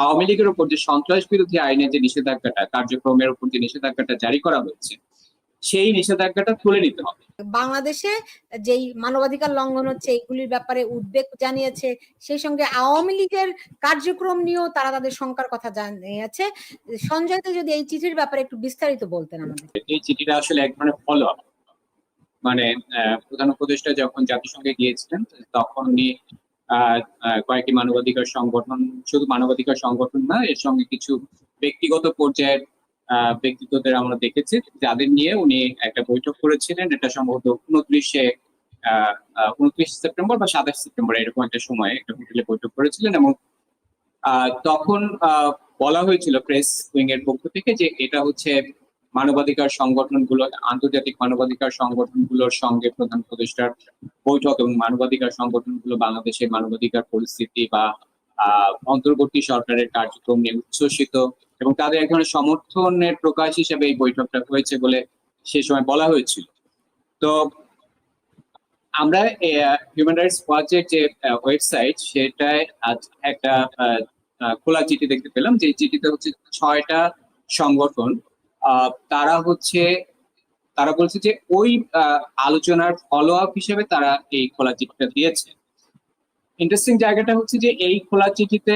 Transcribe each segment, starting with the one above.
আওয়ামী লীগের উপর যে সন্ত্রাস বিরোধী আইনে যে নিষেধাজ্ঞাটা কার্যক্রমের উপর যে নিষেধাজ্ঞাটা জারি করা হয়েছে সেই নিষেধাজ্ঞাটা তুলে নিতে হবে। বাংলাদেশে যেই মানবাধিকার লঙ্ঘন হচ্ছে এইগুলির ব্যাপারে উদ্বেগ জানিয়েছে সেই সঙ্গে আওয়ামী লীগের কার্যক্রম নিয়েও তারা তাদের শঙ্কার কথা জানিয়েছে। সঞ্জয়তে যদি এই চিঠির ব্যাপারে একটু বিস্তারিত বলতেন আমাদের। এই চিঠিটা আসলে এক ধরনের ফলো আপ মানে প্রধান উপদেষ্টা যখন জাতিসংঘে গিয়েছিলেন তখন উনি কয়েকটি মানবাধিকার সংগঠন, শুধু মানবাধিকার সংগঠন না, এর সঙ্গে কিছু ব্যক্তিগত পর্যায়ের ব্যক্তিত্বদের আমরা দেখেছি, যাদের নিয়ে উনি একটা বৈঠক করেছিলেন। এটা সম্ভবত উনত্রিশে উনত্রিশ সেপ্টেম্বর বা সাতাশ সেপ্টেম্বর, এরকম একটা সময়ে একটা হোটেলে বৈঠক করেছিলেন এবং তখন বলা হয়েছিল প্রেস উইং এর পক্ষ থেকে যে এটা হচ্ছে মানবাধিকার সংগঠনগুলো আন্তর্জাতিক মানবাধিকার সংগঠনগুলোর সঙ্গে প্রধান উপদেষ্টার বৈঠক এবং মানবাধিকার সংগঠনগুলো বাংলাদেশের মানবাধিকার পরিস্থিতি বা অন্তর্বর্তী সরকারের কার্যক্রম নিয়ে উচ্ছ্বসিত এবং তাদের এক ধরনের সমর্থনের প্রকাশ হিসেবে এই বৈঠকটা হয়েছে বলে সে সময় বলা হয়েছিল। তো আমরা হিউম্যান রাইটস ওয়াচের যে ওয়েবসাইট সেটায় আজ একটা খোলা চিঠি দেখতে পেলাম। যে চিঠিতে হচ্ছে ছয়টা সংগঠন তারা হচ্ছে, তারা বলছে যে ওই আলোচনার ফলো আপ হিসেবে তারা এই খোলা চিঠিটা দিয়েছে। ইন্টারেস্টিং জায়গাটা হচ্ছে যে এই খোলা চিঠিতে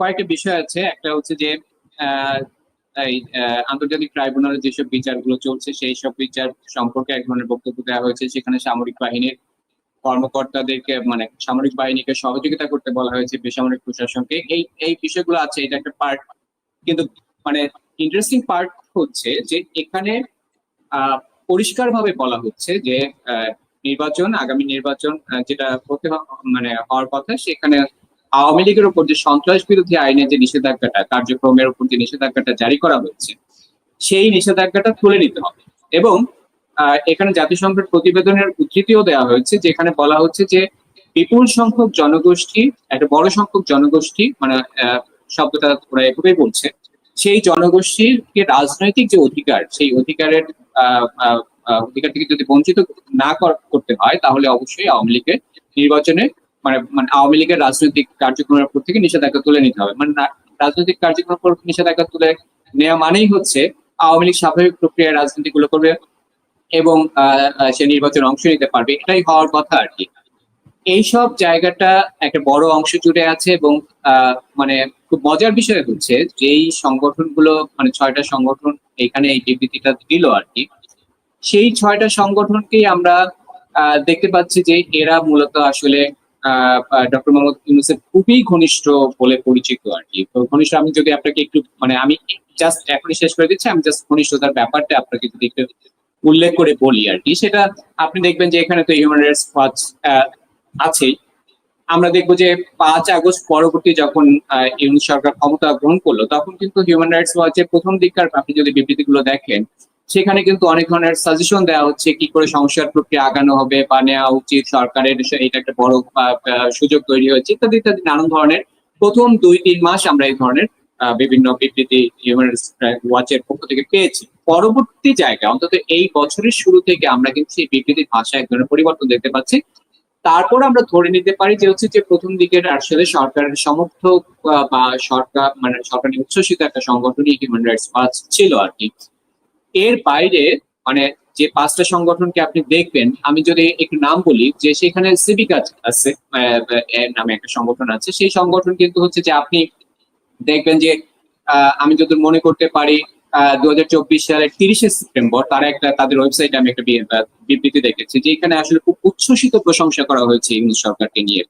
কয়েকটা বিষয় আছে। একটা হচ্ছে যে এই আন্তর্জাতিক ট্রাইব্যুনালে যেসব বিচারগুলো চলছে, সেই সব বিচার সম্পর্কে এক ধরনের বক্তব্য দেওয়া হয়েছে। সেখানে সামরিক বাহিনীর কর্মকর্তাদেরকে মানে সামরিক বাহিনীকে সহযোগিতা করতে বলা হয়েছে বেসামরিক প্রশাসনকে। এই এই বিষয়গুলো আছে, এটা একটা পার্ট কিন্তু মানে ইন্টারেস্টিং পার্ট হচ্ছে যে এখানে পরিষ্কারভাবে বলা হচ্ছে যে নির্বাচন, আগামী নির্বাচন যেটা হতে মানে হওয়ার কথা, সেখানে আওয়ামী লীগের উপর যে সন্ত্রাস বিরোধী আইনে যে নিষেধাজ্ঞাটা, কার্যক্রমের উপর যে নিষেধাজ্ঞাটা জারি করা হয়েছে, সেই নিষেধাজ্ঞাটা তুলে নিতে হবে। এবং এখানে জাতিসংঘের প্রতিবেদনের উদ্ধৃতিও দেওয়া হয়েছে, যেখানে বলা হচ্ছে যে, বিপুল সংখ্যক জনগোষ্ঠী, একটা বড় সংখ্যক জনগোষ্ঠী মানে শব্দটা ওরা এভাবেই বলছে সেই জনগোষ্ঠীর রাজনৈতিক যে অধিকার, সেই অধিকারের অধিকার থেকে যদি বঞ্চিত না কর- করতে হয়, তাহলে অবশ্যই আওয়ামী লীগের নির্বাচনে মানে মানে আওয়ামী লীগের রাজনৈতিক কার্যক্রমের উপর থেকে নিষেধাজ্ঞা তুলে নিতে হবে। মানে রাজনৈতিক কার্যক্রমের উপর নিষেধাজ্ঞা তুলে নেওয়া মানেই হচ্ছে আওয়ামী লীগ স্বাভাবিক প্রক্রিয়ায় রাজনীতিগুলো করবে এবং সে নির্বাচনে অংশ নিতে পারবে। এটাই হওয়ার কথা আর কি। এইসব জায়গাটা একটা বড় অংশ জুড়ে আছে এবং মানে খুব মজার বিষয় হচ্ছে যে এই সংগঠনগুলো মানে ছয়টা সংগঠন এখানে এই বিবৃতিটা দিল আর কি, সেই ছয়টা সংগঠনকেই আমরা দেখতে পাচ্ছি যে এরা মূলত আসলে ডক্টর মোহাম্মদ ইউনুসের খুবই ঘনিষ্ঠ বলে পরিচিত আর কি। তো ঘনিষ্ঠ, আমি যদি আপনাকে একটু মানে আমি জাস্ট এখনই শেষ করে দিচ্ছি, আমি জাস্ট ঘনিষ্ঠতার ব্যাপারটা আপনাকে যদি একটু উল্লেখ করে বলি আর কি। সেটা আপনি দেখবেন যে এখানে তো হিউম্যান রাইটস ওয়াচ আছেই। আমরা দেখব যে পাঁচ আগস্ট পরবর্তী যখন আহ, ইউনুস সরকার ক্ষমতা গ্রহণ করল তখন কিন্তু হিউম্যান রাইটস ওয়াচের প্রথম দিককার আপনি যদি বিবৃতিগুলো দেখেন সেখানে কিন্তু অনেক ধরনের সাজেশন দেওয়া হচ্ছে কি করে সংস্কার প্রক্রিয়া আগানো হবে বা নেওয়া উচিত সরকারের এটা একটা বড় সুযোগ তৈরি হয়েছে ইত্যাদি ইত্যাদি নানান ধরনের। প্রথম দুই তিন মাস আমরা এই ধরনের বিভিন্ন বিবৃতি হিউম্যান রাইটস ওয়াচের পক্ষ থেকে পেয়েছি। পরবর্তী জায়গায় অন্তত এই বছরের শুরু থেকে আমরা কিন্তু সেই বিবৃতির ভাষায় এক ধরনের পরিবর্তন দেখতে পাচ্ছি। তারপর আমরা ধরে নিতে পারি যে হচ্ছে যে প্রথম দিকের আসলে সরকারের সমর্থক বা সরকার মানে সরকার নিয়ে উচ্ছ্বসিত একটা সংগঠনই হিউম্যান রাইটস ওয়াচ ছিল আর কি। এর বাইরে মানে যে পাঁচটা সংগঠনকে আপনি দেখবেন, আমি যদি একটু নাম বলি, যে সেখানে সিভিক আছে নামে একটা সংগঠন আছে, সেই সংগঠন কিন্তু হচ্ছে যে আপনি দেখবেন যে আমি যদি মনে করতে পারি দু হাজার চব্বিশ সালের তিরিশে সেপ্টেম্বর তারা একটা, তাদের ওয়েবসাইটে আমি একটা বিবৃতি দেখেছি যে এখানে আসলে খুব উচ্ছ্বসিত প্রশংসা করা হয়েছে ইংলিশ সরকারকে নিয়ে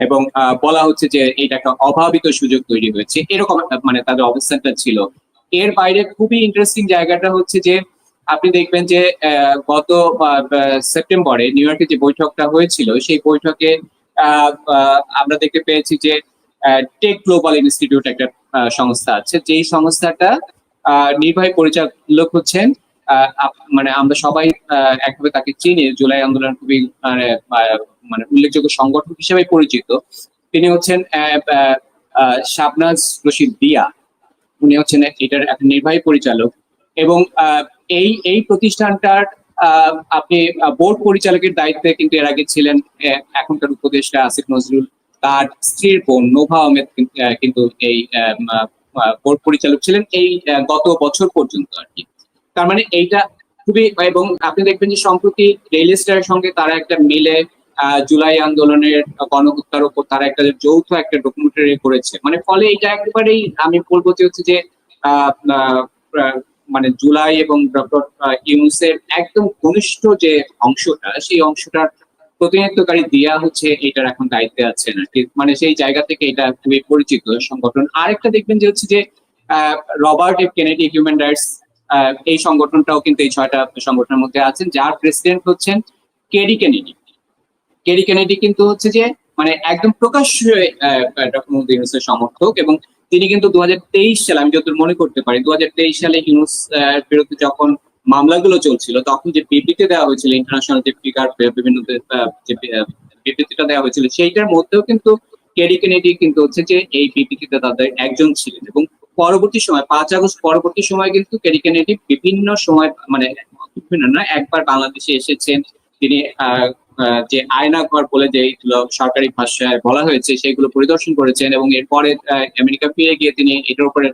এবং বলা হচ্ছে যে এটা একটা অভাবিত সুযোগ তৈরি হয়েছে। এরকম মানে তাদের অবস্থানটা ছিল। এর বাইরে খুবই ইন্টারেস্টিং জায়গাটা হচ্ছে যে আপনি দেখবেন যে গত সেপ্টেম্বরে নিউ ইয়র্কে যে বৈঠকটা হয়েছিল, সেই বৈঠকে আমরা দেখতে পেয়েছি যে টেক গ্লোবাল ইনস্টিটিউট একটা সংস্থা আছে। যেই সংস্থাটা নির্বাহী পরিচালক হচ্ছেন মানে আমরা সবাই একভাবে তাকে চিনি। জুলাই আন্দোলন খুবই মানে মানে উল্লেখযোগ্য সংগঠন হিসেবে পরিচিত। তিনি হচ্ছেন শাবনাজ রশিদ দিয়া। উনি হচ্ছেন এটার এক নির্বাহী পরিচালক। এবং এই এই প্রতিষ্ঠানটার আপনি বোর্ড পরিচালকের দায়িত্বে কিন্তু এর আগে ছিলেন এখনকার উপদেষ্টা আসিফ নজরুল। তার স্ত্রীর বোন নোভা আহমেদ আহ, কিন্তু এই বোর্ড পরিচালক ছিলেন এই গত বছর পর্যন্ত আর কি। তার মানে এইটা খুবই, এবং আপনি দেখবেন যে সম্প্রতি রেল স্টারের সঙ্গে তারা একটা মিলে জুলাই আন্দোলনের গণহত্যার উপর তারা একটা যৌথ একটা ডকুমেন্টারি করেছে। মানে ফলে এটা একেবারেই আমি বলব যে হচ্ছে যে মানে জুলাই এবং ডক্টর ইউনুসের একদম ঘনিষ্ঠ যে অংশটা, সেই অংশটার প্রতিনিধিত্বকারী দিয়া হচ্ছে, এটার এখন দায়িত্বে আছেন আর কি মানে সেই জায়গা থেকে এটা খুবই পরিচিত সংগঠন। আরেকটা দেখবেন যে হচ্ছে যে Robert F Kennedy, human rights এই সংগঠনটাও কিন্তু এই ছয়টা সংগঠনের মধ্যে আছেন, যার প্রেসিডেন্ট হচ্ছেন কেডি কেনেডি। কেডি কেনেডি কিন্তু হচ্ছে যে মানে একদম প্রকাশ্যে ডক্টর মোহাম্মদ ইউনুসের সমর্থক এবং তিনি কিন্তু দু হাজার তেইশ সালে, আমি যতদূর মনে করতে পারি দু হাজার তেইশ সালে ইউনুস বিরুদ্ধে যখন মামলাগুলো চলছিল, তখন যে বিবৃতি দেওয়া হয়েছিল ইন্টারন্যাশনাল যে ফিগার বিভিন্ন বিবৃতিটা দেওয়া হয়েছিল, সেইটার মধ্যেও কিন্তু কেডি কেনেডি কিন্তু হচ্ছে যে এই বিবৃতিতে তাদের একজন ছিলেন এবং পরবর্তী সময়, পাঁচ আগস্ট পরবর্তী সময় কিন্তু কেডি কেনেডি বিভিন্ন সময় মানে বিভিন্ন না, একবার বাংলাদেশে এসেছেন, তিনি যে আয়না ঘর বলে যে এইগুলো সরকারি ভাষায় বলা হয়েছে, সেগুলো পরিদর্শন করেছেন এবং এরপরে আমেরিকা ফিরে গিয়ে তিনি এটার উপরে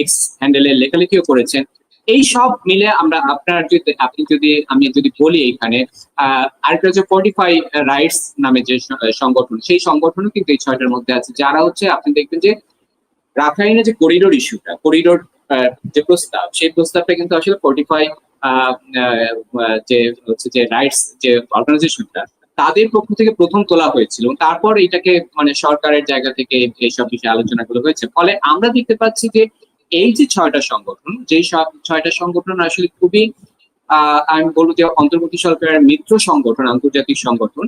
এক্স হ্যান্ডেলে লেখালেখিও করেছেন। এই সব মিলে আমরা আপনার যদি, আপনি যদি, আমি যদি বলি এখানে আরেকটা হচ্ছে ফোর্টিফাই রাইটস নামে যে সংগঠন, সেই সংগঠনও কিন্তু এই ছয়টার মধ্যে আছে। যারা হচ্ছে, আপনি দেখবেন যে রাখাইনে যে করিডোর ইস্যুটা করিডোর যে প্রস্তাব, সেই প্রস্তাবটা কিন্তু আসলে ফোর্টিফাই যে হচ্ছে যে রাইটস যে অর্গানাইজেশনটা তাদের পক্ষ থেকে প্রথম তোলা হয়েছিল। তারপর এটাকে মানে সরকারের জায়গা থেকে এইসব বিষয়ে আলোচনাগুলো হয়েছে। ফলে আমরা দেখতে পাচ্ছি যে এই যে ছয়টা সংগঠন, যেই ছয়টা সংগঠন আসলে খুবই আমি বলব যে অন্তর্বর্তী সরকারের মিত্র সংগঠন, আন্তর্জাতিক সংগঠন,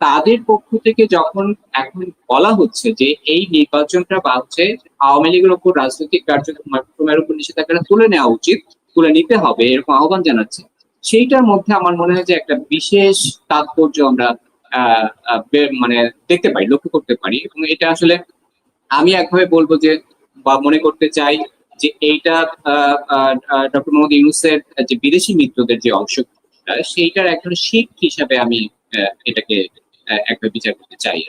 তাদের পক্ষ থেকে যখন এখন বলা হচ্ছে যে এই নির্বাচনটা বা হচ্ছে আওয়ামী লীগের উপর রাজনৈতিক কার্যক্রমের উপর নিষেধাজ্ঞাটা তুলে নেওয়া উচিত, তুলে নিতে হবে, এরকম আহ্বান জানাচ্ছে। সেইটার মধ্যে আমার মনে হয় যে একটা বিশেষ তাৎপর্য আমরা মানে দেখতে পাই লক্ষ্য করতে পারি। এবং এটা আসলে আমি একভাবে বলব যে বা মনে করতে চাই যে এইটা ডক্টর মোহাম্মদ ইউনুসের যে বিদেশি মিত্রদের যে অংশ সেইটার একজন শিখ হিসাবে আমি আহ, এটাকে একবার বিচার করতে চাই।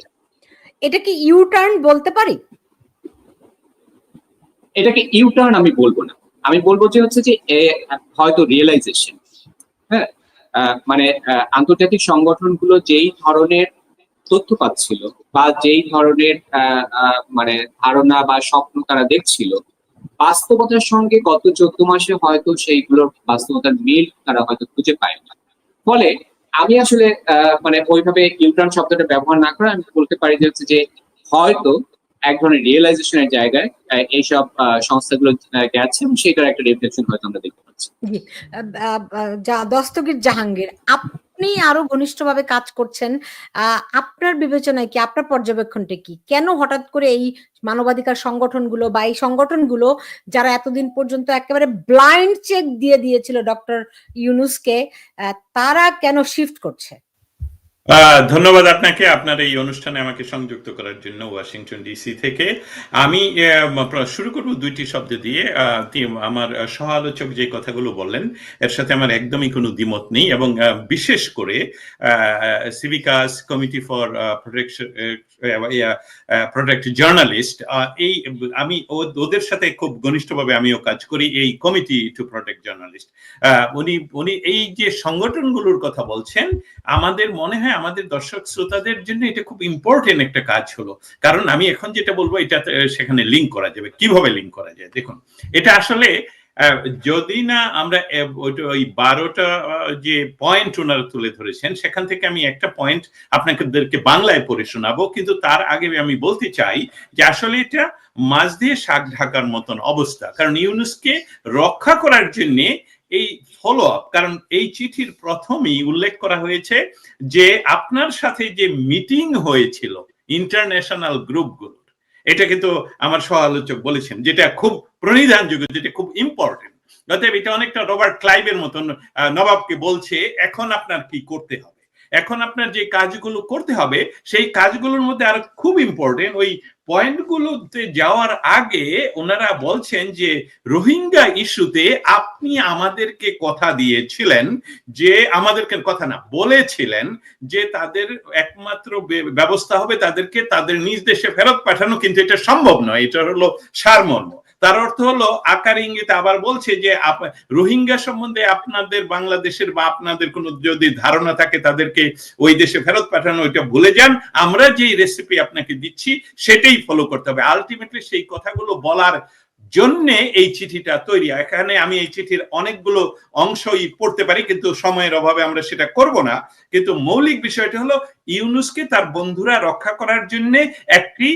এটা কি ইউ টার্ন বলতে পারি? এটাকে ইউটার্ন আমি বলব না। আমি বলব যে হচ্ছে যে হয়তো রিয়েলাইজেশন হ্যাঁ? মানে আন্তর্জাতিক সংগঠনগুলো যেই ধরনের তথ্য পাচ্ছিল বা যেই ধরনের মানে ধারণা বা স্বপ্ন তারা দেখছিল বাস্তবতার সঙ্গে গত চোদ্দ মাসে হয়তো সেইগুলোর বাস্তবতার মিল তারা হয়তো খুঁজে পায় না। ফলে আমি আসলে মানে ওইভাবে ইউটার্ন শব্দটা ব্যবহার না করে আমি বলতে পারি যে হচ্ছে যে হয়তো এক ধরনের রিয়েলাইজেশনের জায়গায় এইসব সংস্থাগুলো গেছে এবং সেটার একটা রিফ্লেকশন হয়তো আমরা দেখতে পাচ্ছি। দস্তগীর জাহাঙ্গীর আপনি আরও ঘনিষ্ঠভাবে কাজ করছেন আপনার বিবেচনায় কি, আপনার পর্যবেক্ষণটা কি? কেন হঠাৎ করে এই মানবাধিকার সংগঠনগুলো বা এই সংগঠনগুলো, যারা এতদিন পর্যন্ত একেবারে ব্লাইন্ড চেক দিয়ে দিয়েছিল ডক্টর ইউনুসকে তারা কেন শিফট করছে? ধন্যবাদ আপনাকে। আপনার এই অনুষ্ঠানে আমাকে সংযুক্ত করার জন্য ওয়াশিংটন ডিসি থেকে। আমি শুরু করব দুইটি শব্দ দিয়ে। আমার সহ আলোচক যে কথাগুলো বললেন, এর সাথে আমার একদমই কোনো দ্বিমত নেই এবং বিশেষ করে civicus committee for protection protect journalist এই, আমি ওদের সাথে খুব ঘনিষ্ঠভাবে আমিও কাজ করি, এই কমিটি টু প্রোটেক্ট জার্নালিস্ট উনি উনি এই যে সংগঠনগুলোর কথা বলছেন, আমাদের মনে হয় আমাদের দর্শক শ্রোতাদের জন্য এটা খুব ইম্পর্টেন্ট একটা কাজ হলো। কারণ আমি এখন যেটা বলব, এটা সেখানে লিঙ্ক করা যাবে। কীভাবে লিঙ্ক করা যায়? দেখুন, এটা আসলে যদি না আমরা ওই বারোটা যে পয়েন্ট ওনারা তুলে ধরেছেন, সেখান থেকে আমি একটা পয়েন্ট আপনাদেরকে বাংলায় পড়ে শোনাবো। কিন্তু তার আগে আমি বলতে চাই যে আসলে এটা মাছ দিয়ে শাক ঢাকার মতন অবস্থা। কারণ ইউনুসকে রক্ষা করার জন্যে এই ফলো আপ কারণ এই চিঠির প্রথমেই উল্লেখ করা হয়েছে যে আপনার সাথে যে মিটিং হয়েছিল ইন্টারন্যাশনাল গ্রুপগুলোর এটা কিন্তু আমার সহ আলোচক বলেছেন, যেটা খুব প্রণিধানযোগ্য, যেটা খুব ইম্পর্টেন্ট অতএব এটা অনেকটা রবার্ট ক্লাইভের মতন নবাবকে বলছে, এখন আপনার যে কাজগুলো করতে হবে, সেই কাজগুলোর মধ্যে আর খুব ইম্পর্টেন্ট ওই পয়েন্টগুলোতে যাওয়ার আগে ওনারা বলছেন যে, রোহিঙ্গা ইস্যুতে আপনি আমাদেরকে কথা দিয়েছিলেন যে, আমাদেরকে কথা না, বলেছিলেন যে তাদের একমাত্র ব্যবস্থা হবে তাদেরকে তাদের নিজ দেশে ফেরত পাঠানো, কিন্তু এটা সম্ভব নয়, এটা হলো সারমর্ম। তার অর্থ হলো, আকার ইঙ্গিতে আবার বলছে যে রোহিঙ্গা সম্বন্ধে আপনাদের, বাংলাদেশের বা আপনাদের কোনো যদি ধারণা থাকে, তাদেরকে ওই দেশে ফেরত পাঠানো, ওইটা ভুলে যান। আমরা যেই রেসিপি আপনাকে দিচ্ছি, সেটাই ফলো করতে হবে। আলটিমেটলি সেই কথাগুলো বলার জন্য এই চিঠিটা তৈরি। এখানে আমি এই চিঠির অনেকগুলো অংশই পড়তে পারি, কিন্তু সময়ের অভাবে আমরা সেটা করব না। কিন্তু মৌলিক বিষয়টা হলো, ইউনুসকে তার বন্ধুরা রক্ষা করার জন্য একটি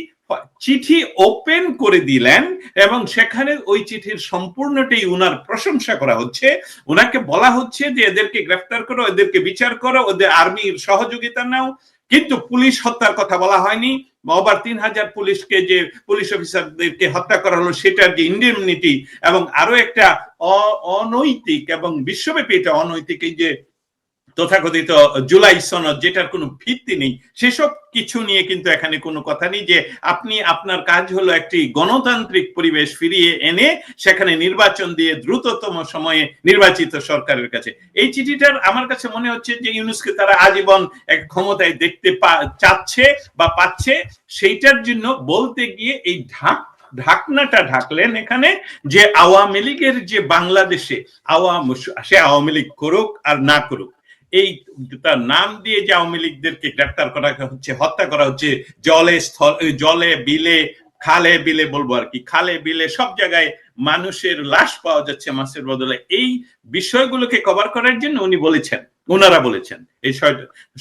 চিঠি ওপেন করে দিলেন এবং সেখানে ওই চিঠির সম্পূর্ণটাই উনার প্রশংসা করা হচ্ছে। ওনাকে বলা হচ্ছে যে এদেরকে গ্রেফতার করো, এদেরকে বিচার করো, ওদের আর্মির সহযোগিতা নাও। কিন্তু পুলিশ হত্যার কথা বলা হয়নি। আবার তিন হাজার পুলিশকে যে পুলিশ অফিসারদেরকে হত্যা করা হলো, সেটার যে ইন্ডেমনিটি এবং আরও একটা অনৈতিক এবং বিশ্বব্যাপী এটা অনৈতিক এই যে তথাকথিত জুলাই সনদ, যেটার কোনো ভিত্তি নেই, সেসব কিছু নিয়ে কিন্তু এখানে কোনো কথা নেই যে আপনি, আপনার কাজ হলো একটি গণতান্ত্রিক পরিবেশ ফিরিয়ে এনে সেখানে নির্বাচন দিয়ে দ্রুততম সময়ে নির্বাচিত সরকারের কাছে। এই চিঠিটার আমার কাছে মনে হচ্ছে যে ইউনুসকে তারা আজীবন এক ক্ষমতায় দেখতে চাচ্ছে বা পাচ্ছে, সেইটার জন্য বলতে গিয়ে এই ঢাক, ঢাকনাটা ঢাকলেন এখানে যে আওয়ামী লীগের যে বাংলাদেশে, আওয়াম, সে আওয়ামী লীগ করুক আর না করুক এই তার নাম দিয়ে যে আওয়ামী লীগদেরকে গ্রেপ্তার করা হচ্ছে, হত্যা করা হচ্ছে, জলে স্থল, জলে, বিলে, খালে বিলে বলব আর কি, খালে বিলে সব জায়গায় মানুষের লাশ পাওয়া যাচ্ছে মাছের বদলে। এই বিষয়গুলোকে কভার করার জন্য উনি বলেছেন ওনারা বলেছেন এই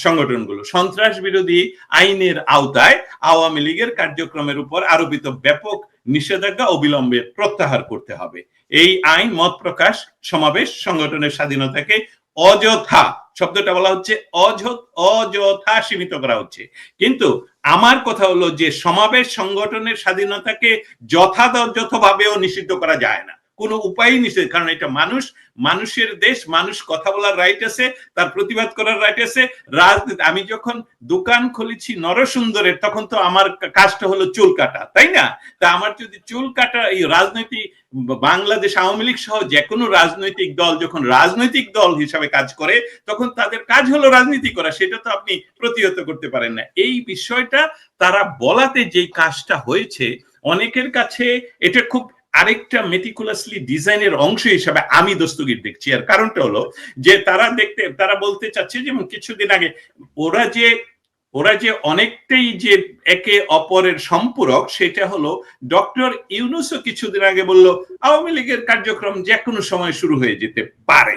সংগঠনগুলো। সন্ত্রাস বিরোধী আইনের আওতায় আওয়ামী লীগের কার্যক্রমের উপর আরোপিত ব্যাপক নিষেধাজ্ঞা অবিলম্বে প্রত্যাহার করতে হবে। এই আইন মত প্রকাশ সমাবেশ সংগঠনের স্বাধীনতাকে অযথা শব্দটা বলা হচ্ছে অয- অযথা সীমিত করা হচ্ছে। কিন্তু আমার কথা হলো যে সমাবেশ সংগঠনের স্বাধীনতাকে যথাযথভাবেও নিষিদ্ধ করা যায় না। কোনো উপায়ই নিষেধ, কারণ এটা মানুষ, মানুষের দেশ, মানুষ কথা বলার রাইট আছে, তার প্রতিবাদ করার রাইট আছে, রাজনীতি আমি যখন দোকান খুলেছি নরসুন্দরের, তখন তো আমার কাজটা হলো চুল কাটা, তাই না? তা আমার যদি চুল কাটা, এই রাজনীতি বাংলাদেশ আওয়ামী লীগ সহ যে কোনো রাজনৈতিক দল যখন রাজনৈতিক দল হিসাবে কাজ করে, তখন তাদের কাজ হলো রাজনীতি করা, সেটা তো আপনি প্রতিহত করতে পারেন না। এই বিষয়টা তারা বলাতে যে কাজটা হয়েছে, অনেকের কাছে এটা খুব আরেকটা মেটিকুলাসলি ডিজাইনের অংশ হিসাবে আমি দস্তগির দেখছি। আর কারণটা হলো যে তারা দেখতে, তারা বলতে চাচ্ছে যে কিছুদিন আগে ওরা যে ওরা যে অনেকটাই যে একে অপরের সম্পূরক, সেটা হলো ডক্টর ইউনুসও কিছুদিন আগে বলল, আওয়ামী লীগের কার্যক্রম যে কোনো সময় শুরু হয়ে যেতে পারে।